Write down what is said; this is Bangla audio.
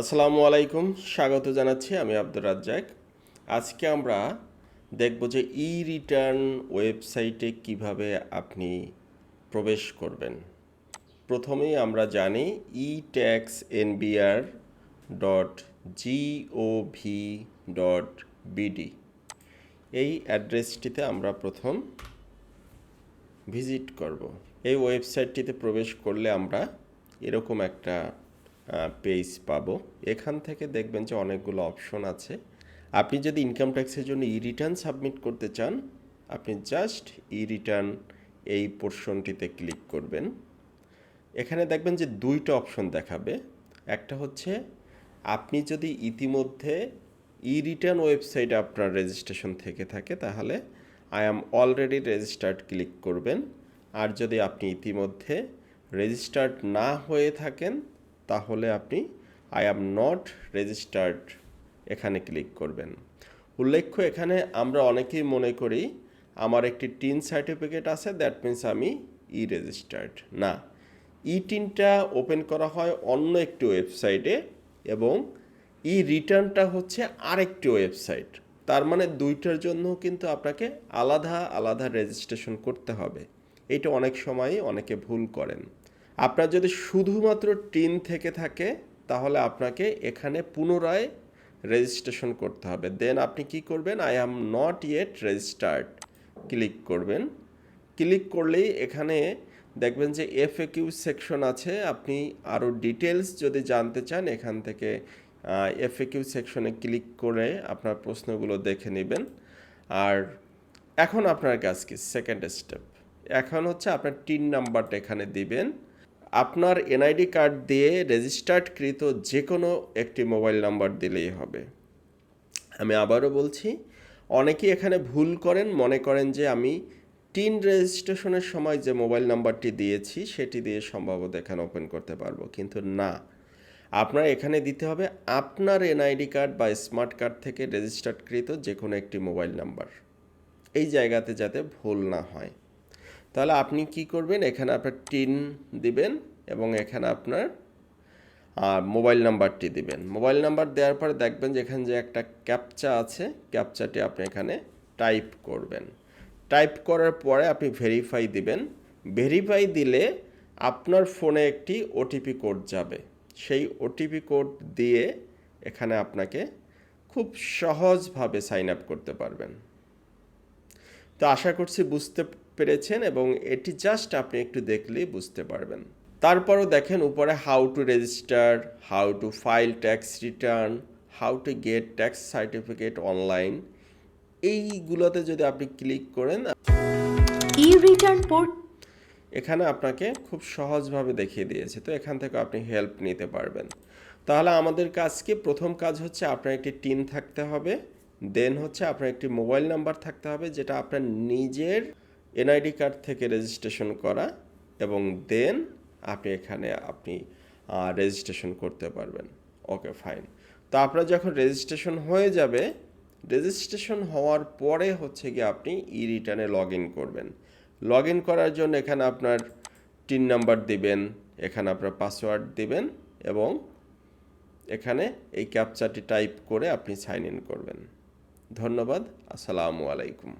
আসসালামু আলাইকুম, স্বাগত জানাচ্ছি আমি আব্দুর রাজ্জাক। আজকে আমরা দেখব যে ই রিটার্ন ওয়েবসাইটে কীভাবে আপনি প্রবেশ করবেন। প্রথমেই আমরা জানি e tax NBR dot gov dot BD এই অ্যাড্রেসটিতে আমরা প্রথম ভিজিট করব। এই ওয়েবসাইটটিতে প্রবেশ করলে আমরা এরকম একটা পেজ পাবো। এখান থেকে দেখবেন যে অনেকগুলো অপশন আছে। আপনি যদি ইনকাম ট্যাক্সের জন্য ই রিটার্ন সাবমিট করতে চান, আপনি জাস্ট ই রিটার্ন এই পোর্শনটিতে ক্লিক করবেন। এখানে দেখবেন যে দুইটা অপশন দেখাবে। একটা হচ্ছে, আপনি যদি ইতিমধ্যে ই রিটার্ন ওয়েবসাইটে আপনার রেজিস্ট্রেশন থেকে থাকে, তাহলে I am already registered click করবেন। আর যদি আপনি ইতিমধ্যে রেজিস্টার্ড না হয়ে থাকেন তাহলে আপনি আই অ্যাম নট রেজিস্টার্ড এখানে ক্লিক করবেন। উল্লেখ্য এখানে আমরা অনেকেই মনে করি আমার একটি টিন সার্টিফিকেট আছে দ্যাট মিন্স আমি ই রেজিস্টার্ড না। ই টিনটা ওপেন করা হয় অন্য একটি ওয়েবসাইটে এবং ই রিটার্নটা হচ্ছে আরেকটি ওয়েবসাইট তার মানে দুইটার জন্য কিন্তু আপনাকে আলাদা আলাদা রেজিস্ট্রেশন করতে হবে। এটা অনেক সময়ই অনেকে ভুল করেন। আপনার যদি শুধুমাত্র টিন থেকে থাকে, তাহলে আপনাকে এখানে পুনরায় রেজিস্ট্রেশন করতে হবে। দেন আপনি কি করবেন? I am not yet registered click করবেন। ক্লিক করলেই এখানে দেখবেন যে এফ কিউ সেকশন আছে। আপনি আরও ডিটেলস যদি জানতে চান, এখান থেকে এফ কিউ সেকশনে ক্লিক করে আপনার প্রশ্নগুলো দেখে নেবেন। আর এখন আপনার কাজ কি? সেকেন্ড স্টেপ এখন হচ্ছে আপনার টিন নাম্বারটা এখানে দিবেন। আপনার এনআইডি কার্ড দিয়ে রেজিস্টার্ডকৃত যে কোনো একটি মোবাইল নাম্বার দিলেই হবে। আমি আবারও বলছি অনেকেই এখানে ভুল করেন, মনে করেন যে আমি টিন রেজিস্ট্রেশনের সময় যে মোবাইল নাম্বারটি দিয়েছি, সেটি দিয়ে সম্ভবত এখানে ওপেন করতে পারব, কিন্তু না। আপনার এখানে দিতে হবে আপনার এনআইডি কার্ড বা স্মার্ট কার্ড থেকে রেজিস্টার্ডকৃত যে কোনো একটি মোবাইল নাম্বার। এই জায়গাতে যাতে ভুল না হয়। তাহলে আপনি কি করবেন? এখানে আপনার টিন দিবেন এবং এখানে আপনার আর মোবাইল নাম্বারটি দিবেন। মোবাইল নাম্বার দেওয়ার পরে দেখবেন যে এখানে যে একটা ক্যাপচা আছে, ক্যাপচাটি আপনি এখানে টাইপ করবেন। টাইপ করার পরে আপনি ভেরিফাই দিবেন। ভেরিফাই দিলে আপনার ফোনে একটি ওটিপি কোড যাবে। সেই ওটিপি কোড দিয়ে এখানে আপনাকে খুব সহজভাবে সাইন আপ করতে পারবেন। তো আশা করছি বুঝতে পেরেছেন এবং এটি জাস্ট আপনি একটু দেখলেই বুঝতে পারবেন। তারপরও দেখেন উপরে how to register how to file tax return how to get tax certificate online এইগুলোতে যদি আপনি ক্লিক করেন ই রিটার্ন পোর্ট এখানে আপনাকে খুব সহজভাবে দেখিয়ে দিয়েছে তো এখান থেকে আপনি হেল্প নিতে পারবেন। তাহলে আমাদের কাজ কি প্রথম কাজ হচ্ছে আপনার একটি টিন থাকতে হবে দেন হচ্ছে আপনার একটি মোবাইল নাম্বার থাকতে হবে যেটা আপনার নিজের এনআইডি কার্ড থেকে রেজিস্ট্রেশন করা এবং দেন আপনি এখানে আপনি রেজিস্ট্রেশন করতে পারবেন। ওকে ফাইন তো আপনার যখন রেজিস্ট্রেশন হয়ে যাবে রেজিস্ট্রেশন হওয়ার পরে হচ্ছে গিয়ে আপনি ই রিটার্নে লগ ইন করবেন। লগ ইন করার জন্য এখানে আপনার টিন নাম্বার দিবেন, এখানে আপনার পাসওয়ার্ড দিবেন এবং এখানে এই ক্যাপচাটি টাইপ করে আপনি সাইন ইন করবেন। ধন্যবাদ, আসসালামু আলাইকুম।